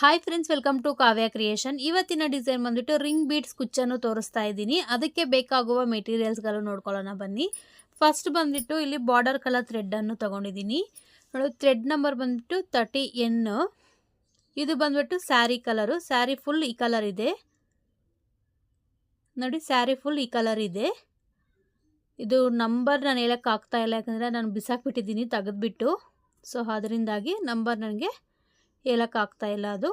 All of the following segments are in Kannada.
Hi friends welcome to Kavya creation ಇವತ್ತಿನ ಡಿಸೈನ್ ಬಂದ್ಬಿಟ್ಟು ರಿಂಗ್ ಬೀಡ್ಸ್ ಕುಚ್ಚನ್ನು ತೋರಿಸ್ತಾ ಇದ್ದೀನಿ. ಅದಕ್ಕೆ ಬೇಕಾಗುವ ಮೆಟೀರಿಯಲ್ಸ್ಗಳು ನೋಡ್ಕೊಳ್ಳೋಣ, ಬನ್ನಿ. ಫಸ್ಟ್ ಬಂದ್ಬಿಟ್ಟು ಇಲ್ಲಿ ಬಾರ್ಡರ್ ಕಲರ್ ಥ್ರೆಡ್ಡನ್ನು ತೊಗೊಂಡಿದ್ದೀನಿ. ನೋಡಿ ಥ್ರೆಡ್ ನಂಬರ್ ಬಂದ್ಬಿಟ್ಟು ತರ್ಟಿ ಎನ್ನು ಇದು ಬಂದ್ಬಿಟ್ಟು ಸ್ಯಾರಿ ಕಲರು ಸ್ಯಾರಿ ಫುಲ್ ಈ ಕಲರ್ ಇದೆ. ನೋಡಿ ಸ್ಯಾರಿ ಫುಲ್ ಈ ಕಲರ್ ಇದೆ. ಇದು ನಂಬರ್ ನಾನು ಹೇಳೋಕ್ಕಾಗ್ತಾ ಇಲ್ಲ, ಯಾಕಂದರೆ ನಾನು ಬಿಸಾಕ್ಬಿಟ್ಟಿದ್ದೀನಿ, ತೆಗೆದ್ಬಿಟ್ಟು. ಸೊ ಅದರಿಂದಾಗಿ ನಂಬರ್ ನನಗೆ ಇಲ್ಲ ಅದು.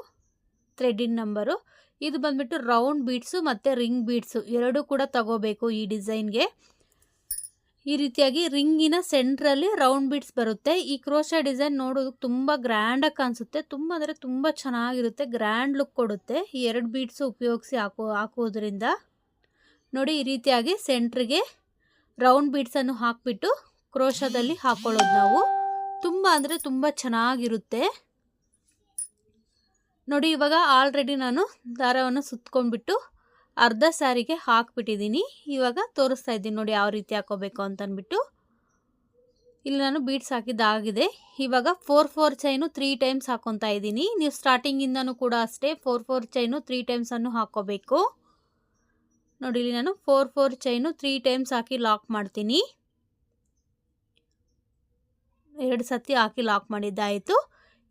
ಥ್ರೆಡ್ಡಿನ ನಂಬರು ಇದು ಬಂದ್ಬಿಟ್ಟು ರೌಂಡ್ ಬೀಡ್ಸು ಮತ್ತು ರಿಂಗ್ ಬೀಡ್ಸು ಎರಡೂ ಕೂಡ ತಗೋಬೇಕು ಈ ಡಿಸೈನ್ಗೆ ಈ ರೀತಿಯಾಗಿ ರಿಂಗಿನ ಸೆಂಟ್ರಲ್ಲಿ ರೌಂಡ್ ಬೀಡ್ಸ್ ಬರುತ್ತೆ. ಈ ಕ್ರೋಶ ಡಿಸೈನ್ ನೋಡೋದಕ್ಕೆ ತುಂಬ ಗ್ರ್ಯಾಂಡಾಗಿ ಕಾಣಿಸುತ್ತೆ. ತುಂಬ ಅಂದರೆ ತುಂಬ ಚೆನ್ನಾಗಿರುತ್ತೆ. ಗ್ರ್ಯಾಂಡ್ ಲುಕ್ ಕೊಡುತ್ತೆ. ಈ ಎರಡು ಬೀಡ್ಸು ಉಪಯೋಗಿಸಿ ಹಾಕೋ, ಹಾಕೋದ್ರಿಂದ. ನೋಡಿ ಈ ರೀತಿಯಾಗಿ ಸೆಂಟ್ರಿಗೆ ರೌಂಡ್ ಬೀಡ್ಸನ್ನು ಹಾಕಿಬಿಟ್ಟು ಕ್ರೋಶದಲ್ಲಿ ಹಾಕ್ಕೊಳ್ಳೋದು ನಾವು. ತುಂಬ ಅಂದರೆ ತುಂಬ ಚೆನ್ನಾಗಿರುತ್ತೆ. ನೋಡಿ, ಇವಾಗ ಆಲ್ರೆಡಿ ನಾನು ದಾರವನ್ನು ಸುತ್ಕೊಂಡ್ಬಿಟ್ಟು ಅರ್ಧ ಸ್ಯಾರಿಗೆ ಹಾಕ್ಬಿಟ್ಟಿದ್ದೀನಿ. ಇವಾಗ ತೋರಿಸ್ತಾ ಇದ್ದೀನಿ ನೋಡಿ ಯಾವ ರೀತಿ ಹಾಕೋಬೇಕು ಅಂತಂದ್ಬಿಟ್ಟು ಇಲ್ಲಿ ನಾನು ಬೀಟ್ಸ್ ಹಾಕಿದ್ದಾಗಿದೆ ಇವಾಗ four four chain three times ಹಾಕೊತಾ ಇದ್ದೀನಿ. ನೀವು ಸ್ಟಾರ್ಟಿಂಗಿಂದನೂ ಕೂಡ ಅಷ್ಟೇ ಫೋರ್ ಫೋರ್ ಚೈನು ತ್ರೀ ಟೈಮ್ಸನ್ನು ಹಾಕೋಬೇಕು. ನೋಡಿ, ಇಲ್ಲಿ ನಾನು four four chain three times ಹಾಕಿ ಲಾಕ್ ಮಾಡ್ತೀನಿ. ಎರಡು ಸತಿ ಹಾಕಿ ಲಾಕ್ ಮಾಡಿದ್ದಾಯಿತು.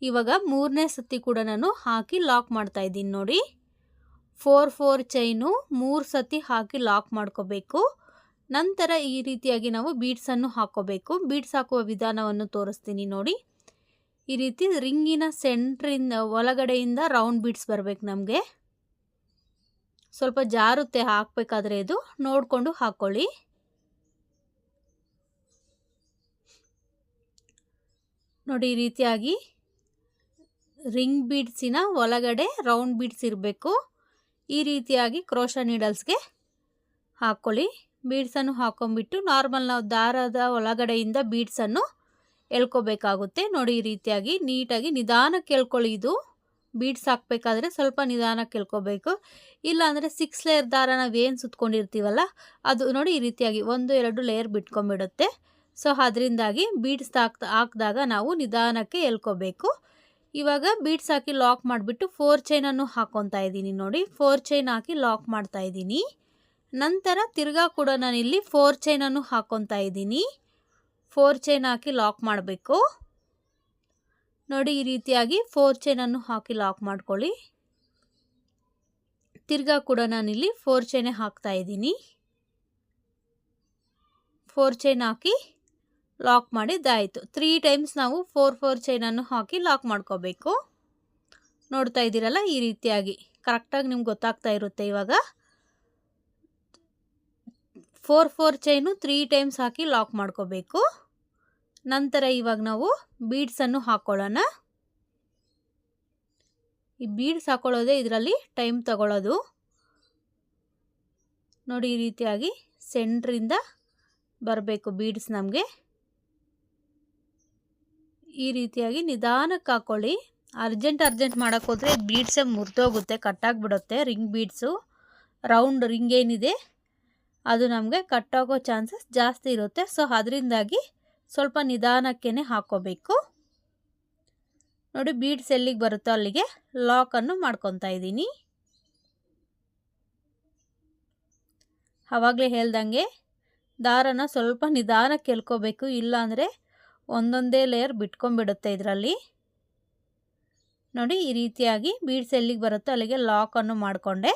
ಇವಾಗ ಮೂರನೇ ಸತಿ ಕೂಡ ನಾನು ಹಾಕಿ ಲಾಕ್ ಮಾಡ್ತಾ ಇದ್ದೀನಿ ನೋಡಿ. ಫೋರ್ ಫೋರ್ ಚೈನು ಮೂರು ಸತಿ ಹಾಕಿ ಲಾಕ್ ಮಾಡ್ಕೋಬೇಕು. ನಂತರ ಈ ರೀತಿಯಾಗಿ ನಾವು ಬೀಡ್ಸನ್ನು ಹಾಕೋಬೇಕು. ಬೀಡ್ಸ್ ಹಾಕುವ ವಿಧಾನವನ್ನು ತೋರಿಸ್ತೀನಿ ನೋಡಿ. ಈ ರೀತಿ ರಿಂಗಿನ ಸೆಂಟ್ರಿಂದ ಒಳಗಡೆಯಿಂದ ರೌಂಡ್ ಬೀಡ್ಸ್ ಬರಬೇಕು ನಮಗೆ. ಸ್ವಲ್ಪ ಜಾರುತ್ತೆ ಹಾಕಬೇಕಾದ್ರೆ ಇದು. ನೋಡಿಕೊಂಡು ಹಾಕ್ಕೊಳ್ಳಿ ನೋಡಿ ಈ ರೀತಿಯಾಗಿ ರಿಂಗ್ ಬೀಡ್ಸಿನ ಒಳಗಡೆ ರೌಂಡ್ ಬೀಡ್ಸ್ ಇರಬೇಕು. ಈ ರೀತಿಯಾಗಿ ಕ್ರೋಶ ನೀಡಲ್ಸ್ಗೆ ಹಾಕ್ಕೊಳ್ಳಿ ಬೀಡ್ಸನ್ನು ಹಾಕೊಂಡ್ಬಿಟ್ಟು ನಾರ್ಮಲ್ ನಾವು ದಾರದ ಒಳಗಡೆಯಿಂದ ಬೀಡ್ಸನ್ನು ಎಳ್ಕೊಬೇಕಾಗುತ್ತೆ. ನೋಡಿ ಈ ರೀತಿಯಾಗಿ ನೀಟಾಗಿ ನಿಧಾನಕ್ಕೆ ಎಳ್ಕೊಳ್ಳಿ ಇದು. ಬೀಡ್ಸ್ ಹಾಕಬೇಕಾದ್ರೆ ಸ್ವಲ್ಪ ನಿಧಾನಕ್ಕೆ ಎಳ್ಕೋಬೇಕು. ಇಲ್ಲಾಂದರೆ ಸಿಕ್ಸ್ ಲೇಯರ್ ದಾರ ನಾವೇನು ಸುತ್ಕೊಂಡಿರ್ತೀವಲ್ಲ, ಅದು ನೋಡಿ ಈ ರೀತಿಯಾಗಿ ಒಂದು, ಎರಡು ಲೇಯರ್ ಬಿಟ್ಕೊಂಡ್ಬಿಡುತ್ತೆ. ಸೊ ಅದರಿಂದಾಗಿ ಬೀಡ್ಸ್ ಹಾಕ್ತಾ, ಹಾಕಿದಾಗ ನಾವು ನಿಧಾನಕ್ಕೆ ಎಳ್ಕೋಬೇಕು. ಇವಾಗ ಬೀಡ್ಸ್ ಹಾಕಿ ಲಾಕ್ ಮಾಡಿಬಿಟ್ಟು ಫೋರ್ ಚೈನನ್ನು ಹಾಕೊತಾ ಇದ್ದೀನಿ ನೋಡಿ. ಫೋರ್ ಚೈನ್ ಹಾಕಿ ಲಾಕ್ ಮಾಡ್ತಾ ಇದ್ದೀನಿ. ನಂತರ ತಿರ್ಗಾ ಕೂಡ ನಾನಿಲ್ಲಿ ಫೋರ್ ಚೈನನ್ನು ಹಾಕೊತಾ ಇದ್ದೀನಿ. ಫೋರ್ ಚೈನ್ ಹಾಕಿ ಲಾಕ್ ಮಾಡಬೇಕು. ನೋಡಿ ಈ ರೀತಿಯಾಗಿ ಫೋರ್ ಚೈನನ್ನು ಹಾಕಿ ಲಾಕ್ ಮಾಡ್ಕೊಳ್ಳಿ. ತಿರ್ಗಾ ಕೂಡ ನಾನಿಲ್ಲಿ ಫೋರ್ ಚೈನೇ ಹಾಕ್ತಾ ಇದ್ದೀನಿ. ಫೋರ್ ಚೈನ್ ಹಾಕಿ ಲಾಕ್ ಮಾಡಿದ್ದಾಯಿತು. ತ್ರೀ ಟೈಮ್ಸ್ ನಾವು ಫೋರ್ ಫೋರ್ ಚೈನನ್ನು ಹಾಕಿ ಲಾಕ್ ಮಾಡ್ಕೋಬೇಕು. ನೋಡ್ತಾ ಇದ್ದೀರಲ್ಲ ಈ ರೀತಿಯಾಗಿ. ಕರೆಕ್ಟಾಗಿ ನಿಮ್ಗೆ ಗೊತ್ತಾಗ್ತಾ ಇರುತ್ತೆ ಇವಾಗ. Four four chain three times ಹಾಕಿ ಲಾಕ್ ಮಾಡ್ಕೋಬೇಕು. ನಂತರ ಇವಾಗ ನಾವು ಬೀಡ್ಸನ್ನು ಹಾಕ್ಕೊಳ್ಳೋಣ ಈ ಬೀಡ್ಸ್ ಹಾಕೊಳ್ಳೋದೇ ಇದರಲ್ಲಿ ಟೈಮ್ ತಗೊಳ್ಳೋದು. ನೋಡಿ ಈ ರೀತಿಯಾಗಿ ಸೆಂಟ್ರಿಂದ ಬರಬೇಕು ಬೀಡ್ಸ್ ನಮಗೆ. ಈ ರೀತಿಯಾಗಿ ನಿಧಾನಕ್ಕೆ ಹಾಕ್ಕೊಳ್ಳಿ ಅರ್ಜೆಂಟ್ ಅರ್ಜೆಂಟ್ ಮಾಡೋಕ್ಕೆ ಹೋದರೆ ಬೀಡ್ಸೇ ಮುರಿದೋಗುತ್ತೆ, ಕಟ್ಟಾಗಿಬಿಡುತ್ತೆ ರಿಂಗ್ ಬೀಡ್ಸು ರೌಂಡ್ ರಿಂಗ್ ಏನಿದೆ, ಅದು ನಮಗೆ ಕಟ್ಟಾಗೋ ಚಾನ್ಸಸ್ ಜಾಸ್ತಿ ಇರುತ್ತೆ. ಸೊ ಅದರಿಂದಾಗಿ ಸ್ವಲ್ಪ ನಿಧಾನಕ್ಕೇ ಹಾಕ್ಕೋಬೇಕು ನೋಡಿ ಬೀಡ್ಸ್ ಎಲ್ಲಿಗೆ ಬರುತ್ತೋ ಅಲ್ಲಿಗೆ ಲಾಕನ್ನು ಮಾಡ್ಕೊತಾ ಇದ್ದೀನಿ. ಆವಾಗಲೇ ಹೇಳ್ದಂಗೆ ದಾರನ ಸ್ವಲ್ಪ ನಿಧಾನಕ್ಕೆ ಎಲ್ಕೋಬೇಕು ಇಲ್ಲಾಂದರೆ ಒಂದೊಂದೇ ಲೇಯರ್ ಬಿಟ್ಕೊಂಡ್ಬಿಡುತ್ತೆ ಇದರಲ್ಲಿ. ನೋಡಿ ಈ ರೀತಿಯಾಗಿ ಬೀಡ್ಸ್ ಎಲ್ಲಿಗೆ ಬರುತ್ತೋ ಅಲ್ಲಿಗೆ ಲಾಕನ್ನು ಮಾಡಿಕೊಂಡೆ.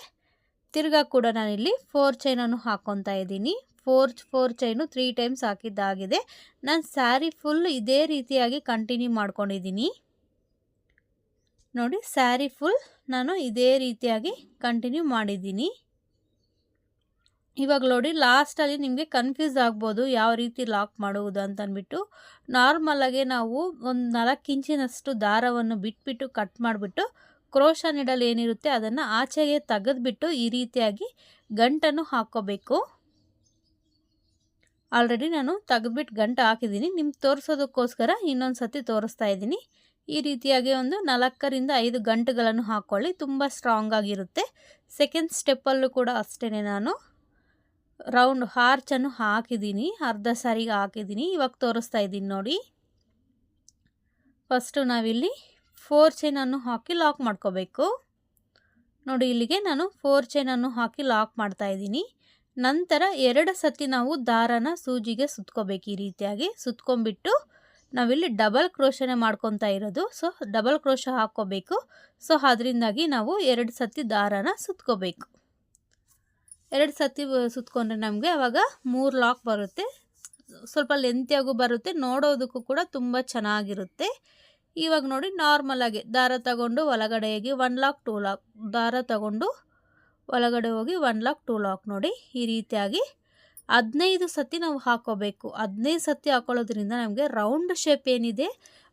ತಿರ್ಗಾ ಕೂಡ ನಾನಿಲ್ಲಿ ಫೋರ್ ಚೈನನ್ನು ಹಾಕ್ಕೊತಾ ಇದ್ದೀನಿ. Four four chain three times ಹಾಕಿದ್ದಾಗಿದೆ. ನಾನು ಸ್ಯಾರಿ ಫುಲ್ ಇದೇ ರೀತಿಯಾಗಿ ಕಂಟಿನ್ಯೂ ಮಾಡ್ಕೊಂಡಿದ್ದೀನಿ. ನೋಡಿ ಸ್ಯಾರಿ ಫುಲ್ ನಾನು ಇದೇ ರೀತಿಯಾಗಿ ಕಂಟಿನ್ಯೂ ಮಾಡಿದ್ದೀನಿ. ಇವಾಗ ನೋಡಿ ಲಾಸ್ಟಲ್ಲಿ ನಿಮಗೆ ಕನ್ಫ್ಯೂಸ್ ಆಗ್ಬೋದು ಯಾವ ರೀತಿ ಲಾಕ್ ಮಾಡುವುದು ಅಂತಂದ್ಬಿಟ್ಟು ನಾರ್ಮಲಾಗೆ ನಾವು ಒಂದು ನಾಲ್ಕು ಇಂಚಿನಷ್ಟು ದಾರವನ್ನು ಬಿಟ್ಬಿಟ್ಟು ಕಟ್ ಮಾಡಿಬಿಟ್ಟು ಕ್ರೋಶ ನಿಡಲ್ ಏನಿರುತ್ತೆ ಅದನ್ನು ಆಚೆಗೆ ತೆಗೆದುಬಿಟ್ಟು ಈ ರೀತಿಯಾಗಿ ಗಂಟನ್ನು ಹಾಕ್ಕೋಬೇಕು. ಆಲ್ರೆಡಿ ನಾನು ತೆಗೆದ್ಬಿಟ್ಟು ಗಂಟು ಹಾಕಿದ್ದೀನಿ. ನಿಮ್ಗೆ ತೋರಿಸೋದಕ್ಕೋಸ್ಕರ ಇನ್ನೊಂದು ಸತಿ ತೋರಿಸ್ತಾ ಇದ್ದೀನಿ. ಈ ರೀತಿಯಾಗಿ ಒಂದು ನಾಲ್ಕರಿಂದ ಐದು ಗಂಟುಗಳನ್ನು ಹಾಕ್ಕೊಳ್ಳಿ ತುಂಬ ಸ್ಟ್ರಾಂಗ್ ಆಗಿರುತ್ತೆ. ಸೆಕೆಂಡ್ ಸ್ಟೆಪ್ಪಲ್ಲೂ ಕೂಡ ಅಷ್ಟೇ ನಾನು. ರೌಂಡ್ ಹಾರ್ಚನ್ನು ಹಾಕಿದ್ದೀನಿ ಅರ್ಧ ಸಾರಿಗೆ ಹಾಕಿದ್ದೀನಿ ಇವಾಗ ತೋರಿಸ್ತಾ ಇದ್ದೀನಿ ನೋಡಿ. ಫಸ್ಟು ನಾವಿಲ್ಲಿ ಫೋರ್ ಚೈನನ್ನು ಹಾಕಿ ಲಾಕ್ ಮಾಡ್ಕೋಬೇಕು. ನೋಡಿ, ಇಲ್ಲಿಗೆ ನಾನು ಫೋರ್ ಚೈನನ್ನು ಹಾಕಿ ಲಾಕ್ ಮಾಡ್ತಾ ಇದ್ದೀನಿ. ನಂತರ ಎರಡು ಸತಿ ನಾವು ದಾರನ ಸೂಜಿಗೆ ಸುತ್ಕೋಬೇಕು ಈ ರೀತಿಯಾಗಿ. ಸುತ್ಕೊಂಡ್ಬಿಟ್ಟು ನಾವಿಲ್ಲಿ ಡಬಲ್ ಕ್ರೋಶನೆ ಮಾಡ್ಕೊತಾ ಇರೋದು. ಸೊ ಡಬಲ್ ಕ್ರೋಶ ಹಾಕ್ಕೋಬೇಕು. ಸೊ ಅದರಿಂದಾಗಿ ನಾವು ಎರಡು ಸತಿ ದಾರನ ಸುತ್ಕೋಬೇಕು. ಎರಡು ಸತಿ ಸುತ್ಕೊಂಡ್ರೆ ನಮಗೆ ಆವಾಗ ಮೂರು ಲಾಕ್ ಬರುತ್ತೆ. ಸ್ವಲ್ಪ ಲೆಂತಿಯಾಗೂ ಬರುತ್ತೆ. ನೋಡೋದಕ್ಕೂ ಕೂಡ ತುಂಬ ಚೆನ್ನಾಗಿರುತ್ತೆ. ಇವಾಗ ನೋಡಿ ನಾರ್ಮಲಾಗಿ ದಾರ ತಗೊಂಡು ಒಳಗಡೆಗೆ ಒನ್ ಲಾಕ್ ಟೂ ಲಾಕ್ ದಾರ ತಗೊಂಡು ಒಳಗಡೆ ಹೋಗಿ ಒನ್ ಲಾಕ್ ಟೂ ಲಾಕ್ ನೋಡಿ ಈ ರೀತಿಯಾಗಿ ಹದಿನೈದು ಸತಿ ನಾವು ಹಾಕೋಬೇಕು. ಹದಿನೈದು ಸತಿ ಹಾಕೊಳ್ಳೋದ್ರಿಂದ ನಮಗೆ ರೌಂಡ್ ಶೇಪ್ ಏನಿದೆ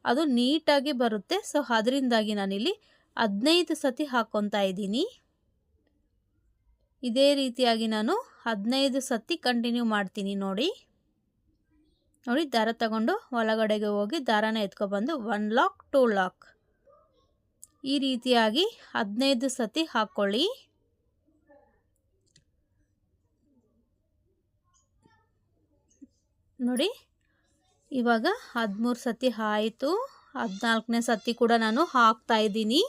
ಅದು ನೀಟಾಗಿ ಬರುತ್ತೆ. ಸೊ ಅದರಿಂದಾಗಿ ನಾನಿಲ್ಲಿ ಹದಿನೈದು ಸತಿ ಹಾಕ್ಕೊತಾ ಇದ್ದೀನಿ. ಇದೇ ರೀತಿಯಾಗಿ ನಾನು ಹದಿನೈದು ಸತಿ ಕಂಟಿನ್ಯೂ ಮಾಡ್ತೀನಿ ನೋಡಿ. ನೋಡಿ, ದಾರ ತಗೊಂಡು ಒಳಗಡೆಗೆ ಹೋಗಿ ದಾರನ ಎತ್ಕೊಬಂದು ಒನ್ ಲಾಕ್, ಟೂ ಲಾಕ್. ಈ ರೀತಿಯಾಗಿ ಹದಿನೈದು ಸತಿ ಹಾಕ್ಕೊಳ್ಳಿ. ನೋಡಿ, ಇವಾಗ ಹದಿಮೂರು ಸತಿ ಆಯಿತು. ಹದಿನಾಲ್ಕನೇ ಸತಿ ಕೂಡ ನಾನು ಹಾಕ್ತಾ ಇದ್ದೀನಿ.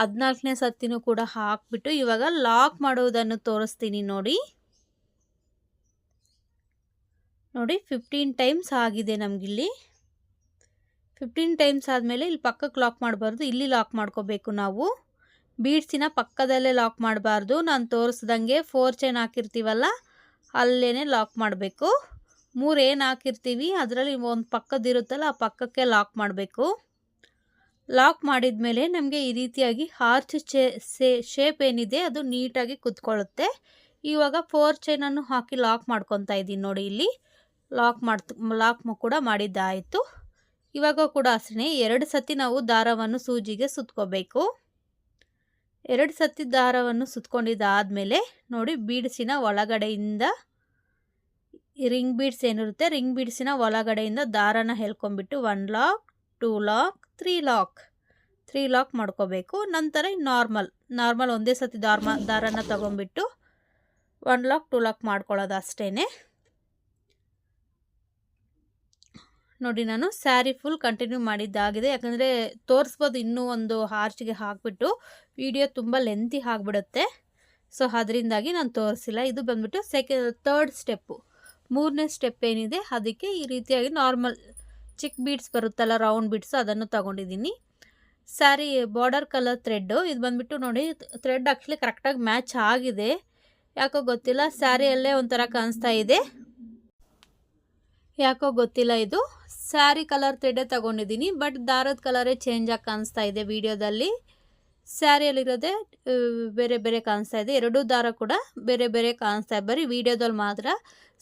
ಹದಿನಾಲ್ಕನೇ ಸತ್ತಿನೂ ಕೂಡ ಹಾಕ್ಬಿಟ್ಟು ಇವಾಗ ಲಾಕ್ ಮಾಡುವುದನ್ನು ತೋರಿಸ್ತೀನಿ ನೋಡಿ. ನೋಡಿ ಫಿಫ್ಟೀನ್ ಟೈಮ್ಸ್ ಆಗಿದೆ ನಮಗಿಲ್ಲಿ. ಫಿಫ್ಟೀನ್ ಟೈಮ್ಸ್ ಆದಮೇಲೆ ಇಲ್ಲಿ ಪಕ್ಕಕ್ಕೆ ಲಾಕ್ ಮಾಡಬಾರ್ದು. ಇಲ್ಲಿ ಲಾಕ್ ಮಾಡ್ಕೋಬೇಕು ನಾವು. ಬೀಡ್ಸಿನ ಪಕ್ಕದಲ್ಲೇ ಲಾಕ್ ಮಾಡಬಾರ್ದು. ನಾನು ತೋರಿಸ್ದಂಗೆ ಫೋರ್ ಚೈನ್ ಹಾಕಿರ್ತೀವಲ್ಲ ಅಲ್ಲೇ ಲಾಕ್ ಮಾಡಬೇಕು. ಮೂರು ಏನು ಹಾಕಿರ್ತೀವಿ, ಅದರಲ್ಲಿ ಒಂದು ಪಕ್ಕದಿರುತ್ತಲ್ಲ, ಆ ಪಕ್ಕಕ್ಕೆ ಲಾಕ್ ಮಾಡಬೇಕು. ಲಾಕ್ ಮಾಡಿದ ಮೇಲೆ ನಮಗೆ ಈ ರೀತಿಯಾಗಿ ಹಾರ್ಚ್ ಶೇಪ್ ಏನಿದೆ ಅದು ನೀಟಾಗಿ ಕುತ್ಕೊಳ್ಳುತ್ತೆ. ಇವಾಗ ಫೋರ್ ಚೈನನ್ನು ಹಾಕಿ ಲಾಕ್ ಮಾಡ್ಕೊತಾ ಇದ್ದೀನಿ ನೋಡಿ ಇಲ್ಲಿ. ಲಾಕ್ ಮಾಡ್ತು, ಲಾಕ್ ಕೂಡ ಮಾಡಿದ್ದಾಯಿತು. ಇವಾಗ ಕೂಡ ಅಷ್ಟೇ ಎರಡು ಸತಿ ನಾವು ದಾರವನ್ನು ಸೂಜಿಗೆ ಸುತ್ಕೋಬೇಕು. ಎರಡು ಸತಿ ದಾರವನ್ನು ಸುತ್ಕೊಂಡಿದ್ದಾದಮೇಲೆ ನೋಡಿ ಬೀಡ್ಸಿನ ಒಳಗಡೆಯಿಂದ ರಿಂಗ್ ಬೀಡ್ಸ್ ಏನಿರುತ್ತೆ, ರಿಂಗ್ ಬೀಡ್ಸಿನ ಒಳಗಡೆಯಿಂದ ದಾರನ ಹೇಳ್ಕೊಂಬಿಟ್ಟು one lock two lock, three lock. Three lock ಮಾಡ್ಕೋಬೇಕು. ನಂತರ ನಾರ್ಮಲ್. ನಾರ್ಮಲ್ ಒಂದೇ ಸತಿ ದಾರ್ಮ, ದಾರನ ತೊಗೊಂಬಿಟ್ಟು ಒನ್ ಲಾಕ್, ಟೂ ಲಾಕ್ ಮಾಡ್ಕೊಳ್ಳೋದು ಅಷ್ಟೇ ನೋಡಿ, ನಾನು ಸ್ಯಾರಿ ಫುಲ್ ಕಂಟಿನ್ಯೂ ಮಾಡಿದ್ದಾಗಿದೆ. ಯಾಕಂದರೆ ತೋರಿಸ್ಬೋದು ಇನ್ನೂ ಒಂದು ಹಾರ್ಚ್ಗೆ ಹಾಕಿಬಿಟ್ಟು ವಿಡಿಯೋ ತುಂಬ ಲೆಂತಿ ಆಗಿಬಿಡುತ್ತೆ. ಸೊ, ಅದರಿಂದಾಗಿ ನಾನು ತೋರಿಸಿಲ್ಲ. ಇದು ಬಂದ್ಬಿಟ್ಟು ಸೆಕೆ ತರ್ಡ್ ಸ್ಟೆಪ್ಪು. ಮೂರನೇ ಸ್ಟೆಪ್ ಏನಿದೆ, ಅದಕ್ಕೆ ಈ ರೀತಿಯಾಗಿ ನಾರ್ಮಲ್ ಚಿಕ್ಕ ಬೀಡ್ಸ್ ಬರುತ್ತಲ್ಲ, ರೌಂಡ್ ಬೀಡ್ಸ್ ಅದನ್ನು ತಗೊಂಡಿದ್ದೀನಿ. ಸ್ಯಾರಿ ಬಾರ್ಡರ್ ಕಲರ್ ಥ್ರೆಡ್ಡು, ಇದು ಬಂದ್ಬಿಟ್ಟು ನೋಡಿ, ಥ್ರೆಡ್ ಆ್ಯಕ್ಚುಲಿ ಕರೆಕ್ಟಾಗಿ ಮ್ಯಾಚ್ ಆಗಿದೆ. ಯಾಕೋ ಗೊತ್ತಿಲ್ಲ, ಸ್ಯಾರಿಯಲ್ಲೇ ಒಂಥರ ಕಾಣಿಸ್ತಾ ಇದೆ. ಯಾಕೋ ಗೊತ್ತಿಲ್ಲ ಇದು. ಸ್ಯಾರಿ ಕಲರ್ ಥ್ರೆಡ್ಡೇ ತಗೊಂಡಿದ್ದೀನಿ, ಬಟ್ ದಾರದ ಕಲರೇ ಚೇಂಜ್ ಆಗಿ ಕಾಣಿಸ್ತಾ ಇದೆ ವಿಡಿಯೋದಲ್ಲಿ. ಸ್ಯಾರಿಯಲ್ಲಿರೋದೇ ಬೇರೆ ಬೇರೆ ಕಾಣಿಸ್ತಾ ಇದೆ. ಎರಡೂ ದಾರ ಕೂಡ ಬೇರೆ ಬೇರೆ ಕಾಣಿಸ್ತಾ ಇದೆ. ಬರೀ ವಿಡಿಯೋದಲ್ಲಿ ಮಾತ್ರ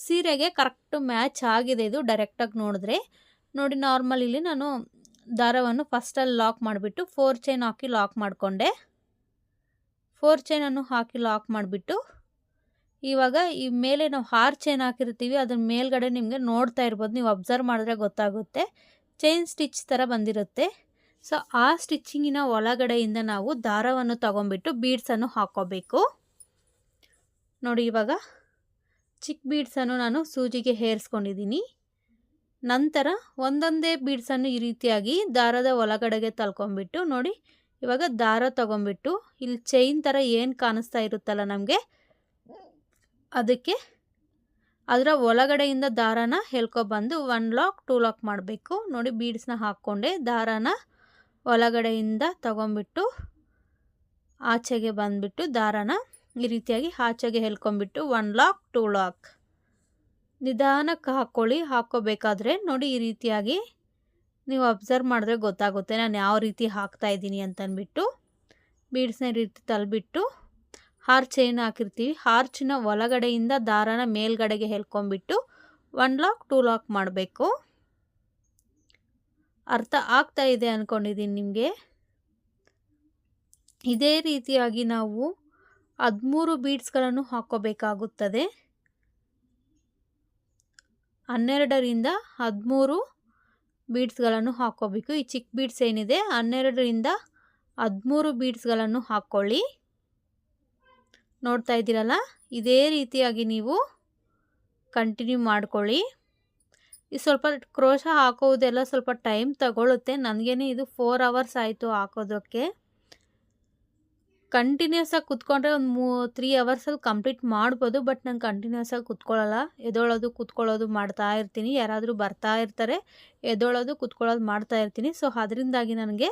ಸೀರೆಗೆ ಕರೆಕ್ಟು ಮ್ಯಾಚ್ ಆಗಿದೆ ಇದು, ಡೈರೆಕ್ಟಾಗಿ ನೋಡಿದ್ರೆ. ನೋಡಿ ನಾರ್ಮಲ್ ಇಲ್ಲಿ ನಾನು ದಾರವನ್ನು ಫಸ್ಟಲ್ಲಿ ಲಾಕ್ ಮಾಡಿಬಿಟ್ಟು ಫೋರ್ ಚೈನ್ ಹಾಕಿ ಲಾಕ್ ಮಾಡಿಕೊಂಡೆ. ಫೋರ್ ಚೈನನ್ನು ಹಾಕಿ ಲಾಕ್ ಮಾಡಿಬಿಟ್ಟು ಇವಾಗ ಈ ಮೇಲೆ ನಾವು ಹಾರ್ ಚೈನ್ ಹಾಕಿರ್ತೀವಿ ಅದ್ರ ಮೇಲ್ಗಡೆ ನಿಮಗೆ ನೋಡ್ತಾ ಇರ್ಬೋದು, ನೀವು ಅಬ್ಸರ್ವ್ ಮಾಡಿದ್ರೆ ಗೊತ್ತಾಗುತ್ತೆ. ಚೈನ್ ಸ್ಟಿಚ್ ಥರ ಬಂದಿರುತ್ತೆ. ಸೊ ಆ ಸ್ಟಿಚ್ಚಿಂಗಿನ ಒಳಗಡೆಯಿಂದ ನಾವು ದಾರವನ್ನು ತಗೊಂಬಿಟ್ಟು ಬೀಡ್ಸನ್ನು ಹಾಕೋಬೇಕು. ನೋಡಿ ಇವಾಗ ಚಿಕ್ಕ ಬೀಡ್ಸನ್ನು ನಾನು ಸೂಜಿಗೆ ಹೇರಿಸ್ಕೊಂಡಿದ್ದೀನಿ. ನಂತರ ಒಂದೊಂದೇ ಬೀಡ್ಸನ್ನು ಈ ರೀತಿಯಾಗಿ ದಾರದ ಒಳಗಡೆಗೆ ತಳ್ಕೊಂಬಿಟ್ಟು ನೋಡಿ, ಇವಾಗ ದಾರ ತಗೊಂಬಿಟ್ಟು ಇಲ್ಲಿ ಚೈನ್ ಥರ ಏನು ಕಾಣಿಸ್ತಾ ಇರುತ್ತಲ್ಲ ನಮಗೆ? ಅದಕ್ಕೆ ಅದರ ಒಳಗಡೆಯಿಂದ ದಾರಾನ ಹೇಳ್ಕೊಬಂದು ಒನ್ ಲಾಕ್ ಟೂ ಲಾಕ್ ಮಾಡಬೇಕು. ನೋಡಿ ಬೀಡ್ಸ್ನ ಹಾಕ್ಕೊಂಡೆ ದಾರಾನ ಒಳಗಡೆಯಿಂದ ತಗೊಂಬಿಟ್ಟು ಆಚೆಗೆ ಬಂದುಬಿಟ್ಟು ದಾರಾನ ಈ ರೀತಿಯಾಗಿ ಆಚೆಗೆ ಹೇಳ್ಕೊಂಬಿಟ್ಟು ಒನ್ ಲಾಕ್ ಟೂ ಲಾಕ್ ನಿಧಾನಕ್ಕೆ ಹಾಕ್ಕೊಳ್ಳಿ, ಹಾಕ್ಕೋಬೇಕಾದ್ರೆ ನೋಡಿ ಈ ರೀತಿಯಾಗಿ ನೀವು ಅಬ್ಸರ್ವ್ ಮಾಡಿದ್ರೆ ಗೊತ್ತಾಗುತ್ತೆ ನಾನು ಯಾವ ರೀತಿ ಹಾಕ್ತಾ ಇದ್ದೀನಿ ಅಂತಂದ್ಬಿಟ್ಟು ಬೀಡ್ಸ್ನ ರೀತಿ ತಲ್ಬಿಟ್ಟು ಹಾರ್ಚ್ ಏನು ಹಾಕಿರ್ತೀವಿ. ಹಾರ್ಚಿನ ಒಳಗಡೆಯಿಂದ ದಾರನ ಮೇಲ್ಗಡೆಗೆ ಹೇಳ್ಕೊಂಬಿಟ್ಟು ಒನ್ ಲಾಕ್ ಟೂ ಲಾಕ್ ಮಾಡಬೇಕು. ಅರ್ಥ ಆಗ್ತಾ ಇದೆ ಅಂದ್ಕೊಂಡಿದ್ದೀನಿ ನಿಮಗೆ? ಇದೇ ರೀತಿಯಾಗಿ ನಾವು ಹದಿಮೂರು ಬೀಡ್ಸ್ಗಳನ್ನು ಹಾಕ್ಕೋಬೇಕಾಗುತ್ತದೆ. ಹನ್ನೆರಡರಿಂದ ಹದಿಮೂರು ಬೀಡ್ಸ್ಗಳನ್ನು ಹಾಕ್ಕೋಬೇಕು. ಈ ಚಿಕ್ಕ ಬೀಡ್ಸ್ ಏನಿದೆ? ಹನ್ನೆರಡರಿಂದ ಹದಿಮೂರು ಬೀಡ್ಸ್ಗಳನ್ನು ಹಾಕ್ಕೊಳ್ಳಿ. ನೋಡ್ತಾ ಇದ್ದೀರಲ್ಲ? ಇದೇ ರೀತಿಯಾಗಿ ನೀವು ಕಂಟಿನ್ಯೂ ಮಾಡ್ಕೊಳ್ಳಿ. ಈ ಸ್ವಲ್ಪ ಕ್ರೋಶ ಹಾಕೋದೆಲ್ಲ ಸ್ವಲ್ಪ ಟೈಮ್ ತಗೊಳ್ಳುತ್ತೆ ನನಗೇನೆ ಇದು ಫೋರ್ ಅವರ್ಸ್ ಆಯಿತು ಹಾಕೋದಕ್ಕೆ. ಕಂಟಿನ್ಯೂಸ್ ಆಗಿ ಕುತ್ಕೊಂಡ್ರೆ ಒಂದು ಮೂ ತ್ರೀ ಅವರ್ಸಲ್ಲಿ ಕಂಪ್ಲೀಟ್ ಮಾಡ್ಬೋದು ಬಟ್ ನಂಗೆ ಕಂಟಿನ್ಯೂಸ್ ಆಗಿ ಕುತ್ಕೊಳ್ಳಲ್ಲ. ಎದೊಳೋದು ಕುತ್ಕೊಳ್ಳೋದು ಮಾಡ್ತಾ ಇರ್ತೀನಿ. ಯಾರಾದರೂ ಬರ್ತಾ ಇರ್ತಾರೆ, ಎದೊಳೋದು ಕುತ್ಕೊಳ್ಳೋದು ಮಾಡ್ತಾ ಇರ್ತೀನಿ. ಸೊ ಅದರಿಂದಾಗಿ ನನಗೆ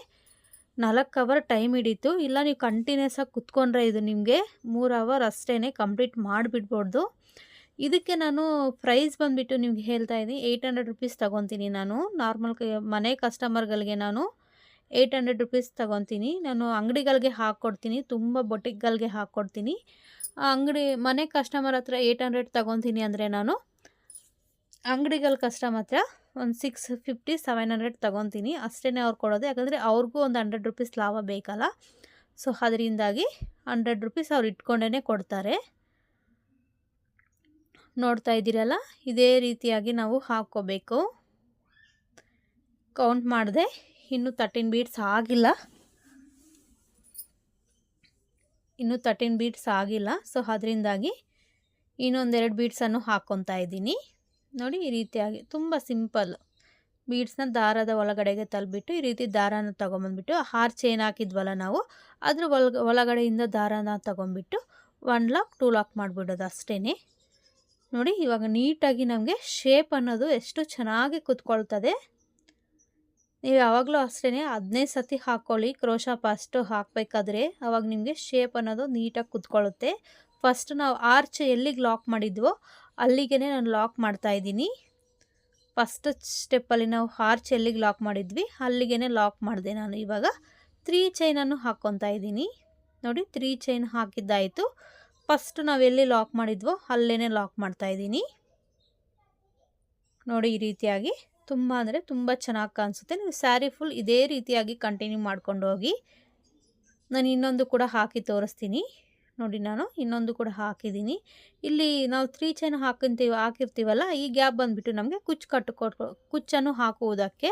ನಾಲ್ಕು ಅವರ್ ಟೈಮ್ ಹಿಡೀತು. ಇಲ್ಲ, ನೀವು ಕಂಟಿನ್ಯೂಸ್ ಆಗಿ ಕುತ್ಕೊಂಡ್ರೆ ಇದು ನಿಮಗೆ ಮೂರು ಅವರ್ ಅಷ್ಟೇ ಕಂಪ್ಲೀಟ್ ಮಾಡಿಬಿಡ್ಬೋದು. ಇದಕ್ಕೆ ನಾನು ಪ್ರೈಸ್ ಬಂದುಬಿಟ್ಟು ನಿಮ್ಗೆ ಹೇಳ್ತಾ ಇದ್ದೀನಿ ಏಯ್ಟ್ ಹಂಡ್ರೆಡ್ ರುಪೀಸ್ ತೊಗೊತೀನಿ ನಾನು. ನಾರ್ಮಲ್ ಮನೆ ಕಸ್ಟಮರ್ಗಳಿಗೆ ನಾನು ಏಯ್ಟ್ ಹಂಡ್ರೆಡ್ ರುಪೀಸ್ ತೊಗೊತೀನಿ. ನಾನು ಅಂಗಡಿಗಳಿಗೆ ಹಾಕ್ಕೊಡ್ತೀನಿ ತುಂಬ ಬೊಟಿಕ್ಗಳಿಗೆ ಹಾಕ್ಕೊಡ್ತೀನಿ ಅಂಗಡಿ, ಮನೆ ಕಸ್ಟಮರ್ ಹತ್ರ ಏಯ್ಟ್ ಹಂಡ್ರೆಡ್ ತೊಗೊತೀನಿ ಅಂದರೆ ನಾನು, ಅಂಗಡಿಗಳ ಕಸ್ಟಮರ್ ಹತ್ರ ಒಂದು ಸಿಕ್ಸ್ ಫಿಫ್ಟಿ ಸೆವೆನ್ ಹಂಡ್ರೆಡ್ ತೊಗೊತೀನಿ. ಅಷ್ಟೇ ಅವ್ರು ಕೊಡೋದು, ಯಾಕಂದರೆ ಅವ್ರಿಗೂ ಒಂದು ಹಂಡ್ರೆಡ್ ರುಪೀಸ್ ಲಾಭ ಬೇಕಲ್ಲ. ಸೊ ಅದರಿಂದಾಗಿ ಹಂಡ್ರೆಡ್ ರುಪೀಸ್ ಅವ್ರು ಇಟ್ಕೊಂಡೇ ಕೊಡ್ತಾರೆ. ನೋಡ್ತಾ ಇದ್ದೀರಲ್ಲ? ಇದೇ ರೀತಿಯಾಗಿ ನಾವು ಹಾಕ್ಕೋಬೇಕು. ಕೌಂಟ್ ಮಾಡಿದೆ. ಇನ್ನೂ ತರ್ಟೀನ್ ಬೀಟ್ಸ್ ಆಗಿಲ್ಲ. ಇನ್ನೂ ತರ್ಟೀನ್ ಬೀಟ್ಸ್ ಆಗಿಲ್ಲ. ಸೊ ಅದರಿಂದಾಗಿ ಇನ್ನೊಂದೆರಡು ಬೀಟ್ಸನ್ನು ಹಾಕ್ಕೊತಾ ಇದ್ದೀನಿ. ನೋಡಿ, ಈ ರೀತಿಯಾಗಿ ತುಂಬ ಸಿಂಪಲ್ ಬೀಡ್ಸ್ನ ದಾರದ ಒಳಗಡೆಗೆ ತಲುಬಿಟ್ಟು ಈ ರೀತಿ ದಾರಾನ ತೊಗೊಂಬಂದ್ಬಿಟ್ಟು ಹಾರ್ ಚೈನ್ ಹಾಕಿದ್ವಲ್ಲ ನಾವು, ಅದ್ರ ಒಳ ಒಳಗಡೆಯಿಂದ ದಾರಾನ ತೊಗೊಂಬಿಟ್ಟು ಒನ್ ಲಾಕ್ ಟೂ ಲಾಕ್ ಮಾಡಿಬಿಡೋದು ಅಷ್ಟೇ ನೋಡಿ, ಇವಾಗ ನೀಟಾಗಿ ನಮಗೆ ಶೇಪ್ ಅನ್ನೋದು ಎಷ್ಟು ಚೆನ್ನಾಗಿ ಕುತ್ಕೊಳ್ತದೆ. ನೀವು ಯಾವಾಗಲೂ ಅಷ್ಟೇ ಹದಿನೈದು ಸತಿ ಹಾಕ್ಕೊಳ್ಳಿ ಕ್ರೋಶ ಫಸ್ಟು ಹಾಕಬೇಕಾದ್ರೆ ಅವಾಗ ನಿಮಗೆ ಶೇಪ್ ಅನ್ನೋದು ನೀಟಾಗಿ ಕುತ್ಕೊಳ್ಳುತ್ತೆ. ಫಸ್ಟ್ ನಾವು ಆರ್ಚ್ ಎಲ್ಲಿಗೆ ಲಾಕ್ ಮಾಡಿದ್ವೋ ಅಲ್ಲಿಗೆ ನಾನು ಲಾಕ್ ಮಾಡ್ತಾ ಇದ್ದೀನಿ. ಫಸ್ಟ್ ಸ್ಟೆಪ್ಪಲ್ಲಿ ನಾವು ಆರ್ಚ್ ಎಲ್ಲಿಗೆ ಲಾಕ್ ಮಾಡಿದ್ವಿ ಅಲ್ಲಿಗೆ ಲಾಕ್ ಮಾಡಿದೆ ನಾನು ಇವಾಗ. ತ್ರೀ ಚೈನನ್ನು ಹಾಕ್ಕೊತಾ ಇದ್ದೀನಿ. ನೋಡಿ ತ್ರೀ ಚೈನ್ ಹಾಕಿದ್ದಾಯಿತು. ಫಸ್ಟ್ ನಾವು ಎಲ್ಲಿ ಲಾಕ್ ಮಾಡಿದ್ವೋ ಅಲ್ಲೇ ಲಾಕ್ ಮಾಡ್ತಾ ಇದ್ದೀನಿ. ನೋಡಿ ಈ ರೀತಿಯಾಗಿ. ತುಂಬ ಅಂದರೆ ತುಂಬ ಚೆನ್ನಾಗಿ ಕಾಣಿಸುತ್ತೆ. ನೀವು ಸ್ಯಾರಿ ಫುಲ್ ಇದೇ ರೀತಿಯಾಗಿ ಕಂಟಿನ್ಯೂ ಮಾಡ್ಕೊಂಡು ಹೋಗಿ, ನಾನು ಇನ್ನೊಂದು ಕೂಡ ಹಾಕಿ ತೋರಿಸ್ತೀನಿ. ನೋಡಿ ನಾನು, ಇನ್ನೊಂದು ಕೂಡ ಹಾಕಿದ್ದೀನಿ. ಇಲ್ಲಿ ನಾವು ತ್ರೀ ಚೈನ್ ಹಾಕಿರ್ತೀವಿ ಹಾಕಿರ್ತೀವಲ್ಲ, ಈ ಗ್ಯಾಪ್ ಬಂದುಬಿಟ್ಟು ನಮಗೆ ಕುಚ್ಚು ಕಟ್ಟು ಕುಚ್ಚನ್ನು ಹಾಕುವುದಕ್ಕೆ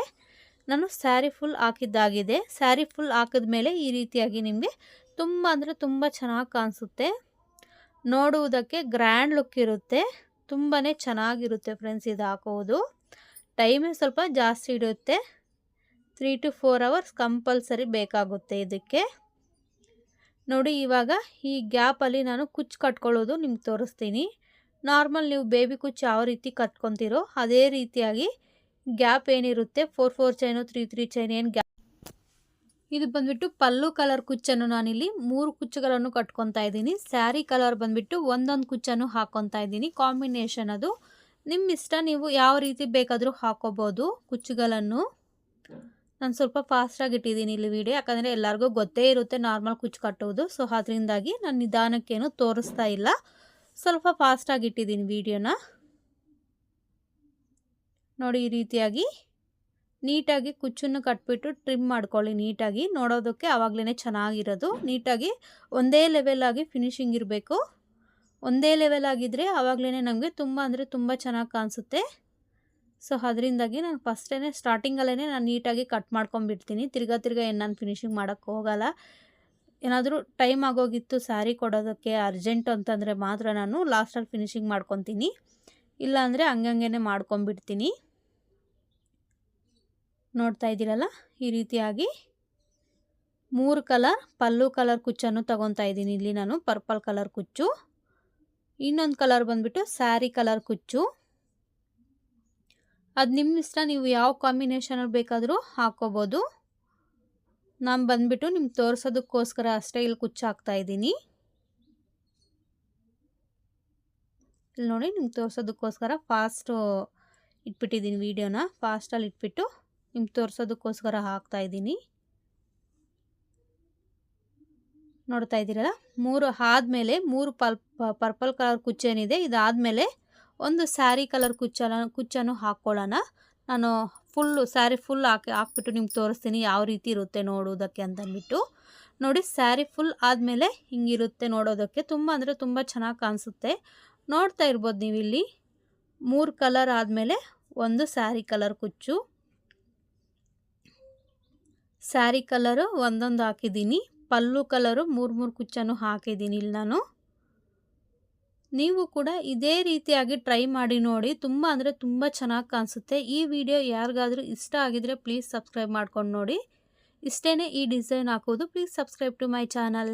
ನಾನು ಸ್ಯಾರಿ ಫುಲ್ ಹಾಕಿದ್ದಾಗಿದೆ. ಸ್ಯಾರಿ ಫುಲ್ ಹಾಕಿದ ಮೇಲೆ ಈ ರೀತಿಯಾಗಿ ನಿಮಗೆ ತುಂಬ ಅಂದರೆ ತುಂಬ ಚೆನ್ನಾಗಿ ಕಾಣಿಸುತ್ತೆ. ನೋಡುವುದಕ್ಕೆ ಗ್ರ್ಯಾಂಡ್ ಲುಕ್ ಇರುತ್ತೆ. ತುಂಬಾ ಚೆನ್ನಾಗಿರುತ್ತೆ ಫ್ರೆಂಡ್ಸ್ ಇದು ಹಾಕೋದು. ಟೈಮೇ ಸ್ವಲ್ಪ ಜಾಸ್ತಿ ಇಡುತ್ತೆ. Three to four hours compulsory ಬೇಕಾಗುತ್ತೆ ಇದಕ್ಕೆ. ನೋಡಿ ಇವಾಗ ಈ ಗ್ಯಾಪಲ್ಲಿ ನಾನು ಕುಚ್ಚು ಕಟ್ಕೊಳ್ಳೋದು ನಿಮ್ಗೆ ತೋರಿಸ್ತೀನಿ. ನಾರ್ಮಲ್ ನೀವು ಬೇಬಿ ಕುಚ್ಚು ಯಾವ ರೀತಿ ಕಟ್ಕೊತೀರೋ ಅದೇ ರೀತಿಯಾಗಿ ಗ್ಯಾಪ್ ಏನಿರುತ್ತೆ. Four four chain, three three chain ಏನು ಗ್ಯಾಪ್. ಇದು ಬಂದ್ಬಿಟ್ಟು ಪಲ್ಲು ಕಲರ್ ಕುಚ್ಚನ್ನು ನಾನಿಲ್ಲಿ ಮೂರು ಕುಚ್ಚುಗಳನ್ನು ಕಟ್ಕೊತಾ ಇದ್ದೀನಿ. ಸ್ಯಾರಿ ಕಲರ್ ಬಂದ್ಬಿಟ್ಟು ಒಂದೊಂದು ಕುಚ್ಚನ್ನು ಹಾಕ್ಕೊತಾ ಇದ್ದೀನಿ. ಕಾಂಬಿನೇಷನ್ ಅದು. ನಿಮ್ಮ ಇಷ್ಟ ನೀವು ಯಾವ ರೀತಿ ಬೇಕಾದರೂ ಹಾಕೋಬೋದು ಕುಚ್ಚುಗಳನ್ನು ನಾನು ಸ್ವಲ್ಪ ಫಾಸ್ಟಾಗಿ ಇಟ್ಟಿದ್ದೀನಿ ಇಲ್ಲಿ ವಿಡಿಯೋ ಯಾಕಂದರೆ ಎಲ್ಲರಿಗೂ ಗೊತ್ತೇ ಇರುತ್ತೆ ನಾರ್ಮಲ್ ಕುಚ್ಚು ಕಟ್ಟುವುದು ಸೊ ಅದರಿಂದಾಗಿ ನಾನು ನಿಧಾನಕ್ಕೇನು ತೋರಿಸ್ತಾ ಇಲ್ಲ. ಸ್ವಲ್ಪ ಫಾಸ್ಟಾಗಿ ಇಟ್ಟಿದ್ದೀನಿ ವಿಡಿಯೋನ ನೋಡಿ ಈ ರೀತಿಯಾಗಿ ನೀಟಾಗಿ ಕುಚ್ಚನ್ನು ಕಟ್ಬಿಟ್ಟು ಟ್ರಿಮ್ ಮಾಡ್ಕೊಳ್ಳಿ ನೀಟಾಗಿ. ನೋಡೋದಕ್ಕೆ ಆವಾಗಲೇ ಚೆನ್ನಾಗಿರೋದು. ನೀಟಾಗಿ ಒಂದೇ ಲೆವೆಲ್ ಆಗಿ ಫಿನಿಶಿಂಗ್ ಇರಬೇಕು. ಒಂದೇ ಲೆವೆಲ್ ಆಗಿದ್ದರೆ ಆವಾಗಲೇ ನಮಗೆ ತುಂಬ ಅಂದರೆ ತುಂಬ ಚೆನ್ನಾಗಿ ಕಾಣಿಸುತ್ತೆ. ಸೊ ಅದರಿಂದಾಗಿ ನಾನು ಫಸ್ಟೇ ಸ್ಟಾರ್ಟಿಂಗಲ್ಲೇ ನಾನು ನೀಟಾಗಿ ಕಟ್ ಮಾಡ್ಕೊಂಬಿಡ್ತೀನಿ ತಿರ್ಗಾ ತಿರ್ಗಾ ಏನು ನಾನು ಫಿನಿಶಿಂಗ್ ಮಾಡೋಕ್ಕೆ ಹೋಗಲ್ಲ. ಏನಾದರೂ ಟೈಮ್ ಆಗೋಗಿತ್ತು ಸ್ಯಾರಿ ಕೊಡೋದಕ್ಕೆ ಅರ್ಜೆಂಟ್ ಅಂತಂದರೆ ಮಾತ್ರ ನಾನು ಲಾಸ್ಟಲ್ಲಿ ಫಿನಿಶಿಂಗ್ ಮಾಡ್ಕೊತೀನಿ. ಇಲ್ಲಾಂದರೆ ಹಂಗಂಗೆ ಮಾಡ್ಕೊಂಬಿಡ್ತೀನಿ ನೋಡ್ತಾ ಇದ್ದೀರಲ್ಲ? ಈ ರೀತಿಯಾಗಿ ಮೂರು ಕಲರ್ ಪಲ್ಲು ಕಲರ್ ಕುಚ್ಚನ್ನು ತಗೊತಾ ಇದ್ದೀನಿ. ಇಲ್ಲಿ ನಾನು ಪರ್ಪಲ್ ಕಲರ್ ಕುಚ್ಚು. ಇನ್ನೊಂದು ಕಲರ್ ಬಂದುಬಿಟ್ಟು ಸ್ಯಾರಿ ಕಲರ್ ಕುಚ್ಚು. ಅದು ನಿಮ್ಮ ಇಷ್ಟ, ನೀವು ಯಾವ ಕಾಂಬಿನೇಷನಲ್ಲಿ ಬೇಕಾದರೂ ಹಾಕೋಬೋದು. ನಾನು ಬಂದುಬಿಟ್ಟು ನಿಮ್ಗೆ ತೋರಿಸೋದಕ್ಕೋಸ್ಕರ ಅಷ್ಟೇ ಇಲ್ಲಿ ಕುಚ್ಚು ಹಾಕ್ತಾ ಇದ್ದೀನಿ. ಇಲ್ಲಿ ನೋಡಿ ನಿಮ್ಗೆ ತೋರಿಸೋದಕ್ಕೋಸ್ಕರ ಫಾಸ್ಟು ಇಟ್ಬಿಟ್ಟಿದ್ದೀನಿ ವೀಡಿಯೋನ ಫಾಸ್ಟಲ್ಲಿ ಇಟ್ಬಿಟ್ಟು ನಿಮ್ಗೆ ತೋರಿಸೋದಕ್ಕೋಸ್ಕರ ಹಾಕ್ತಾ ಇದ್ದೀನಿ ನೋಡ್ತಾ ಇದ್ದೀರಲ್ಲ? ಮೂರು ಆದಮೇಲೆ ಮೂರು ಪಲ್ ಪರ್ಪಲ್ ಕಲರ್ ಕುಚ್ಚೇನಿದೆ. ಇದಾದಮೇಲೆ ಒಂದು ಸ್ಯಾರಿ ಕಲರ್ ಕುಚ್ಚನ, ಕುಚ್ಚನ್ನು ಹಾಕ್ಕೊಳ್ಳೋಣ ನಾನು ಫುಲ್ಲು ಸ್ಯಾರಿ ಫುಲ್ ಹಾಕಿ, ಹಾಕ್ಬಿಟ್ಟು ನಿಮ್ಗೆ ತೋರಿಸ್ತೀನಿ ಯಾವ ರೀತಿ ಇರುತ್ತೆ ನೋಡೋದಕ್ಕೆ ಅಂತಂದ್ಬಿಟ್ಟು. ನೋಡಿ, ಸ್ಯಾರಿ ಫುಲ್ ಆದಮೇಲೆ ಹಿಂಗಿರುತ್ತೆ ನೋಡೋದಕ್ಕೆ. ತುಂಬ ಅಂದರೆ ತುಂಬ ಚೆನ್ನಾಗಿ ಕಾಣಿಸುತ್ತೆ. ನೋಡ್ತಾ ಇರ್ಬೋದು ನೀವು ಇಲ್ಲಿ ಮೂರು ಕಲರ್ ಆದಮೇಲೆ ಒಂದು ಸ್ಯಾರಿ ಕಲರ್ ಕುಚ್ಚು. ಸ್ಯಾರಿ ಕಲರು ಒಂದೊಂದು ಹಾಕಿದ್ದೀನಿ. ಪಲ್ಲು ಕಲರು ಮೂರು ಮೂರು ಕುಚ್ಚನ್ನು ಹಾಕಿದ್ದೀನಿ ಇಲ್ಲಿ ನಾನು. ನೀವು ಕೂಡ ಇದೇ ರೀತಿಯಾಗಿ ಟ್ರೈ ಮಾಡಿ ನೋಡಿ. ತುಂಬ ಅಂದರೆ ತುಂಬ ಚೆನ್ನಾಗಿ ಕಾಣಿಸುತ್ತೆ. ಈ ವಿಡಿಯೋ ಯಾರಿಗಾದರೂ ಇಷ್ಟ ಆಗಿದರೆ ಪ್ಲೀಸ್ ಸಬ್ಸ್ಕ್ರೈಬ್ ಮಾಡ್ಕೊಂಡು ನೋಡಿ. ಇಷ್ಟೇ ಈ ಡಿಸೈನ್ ಹಾಕೋದು please subscribe to my channel.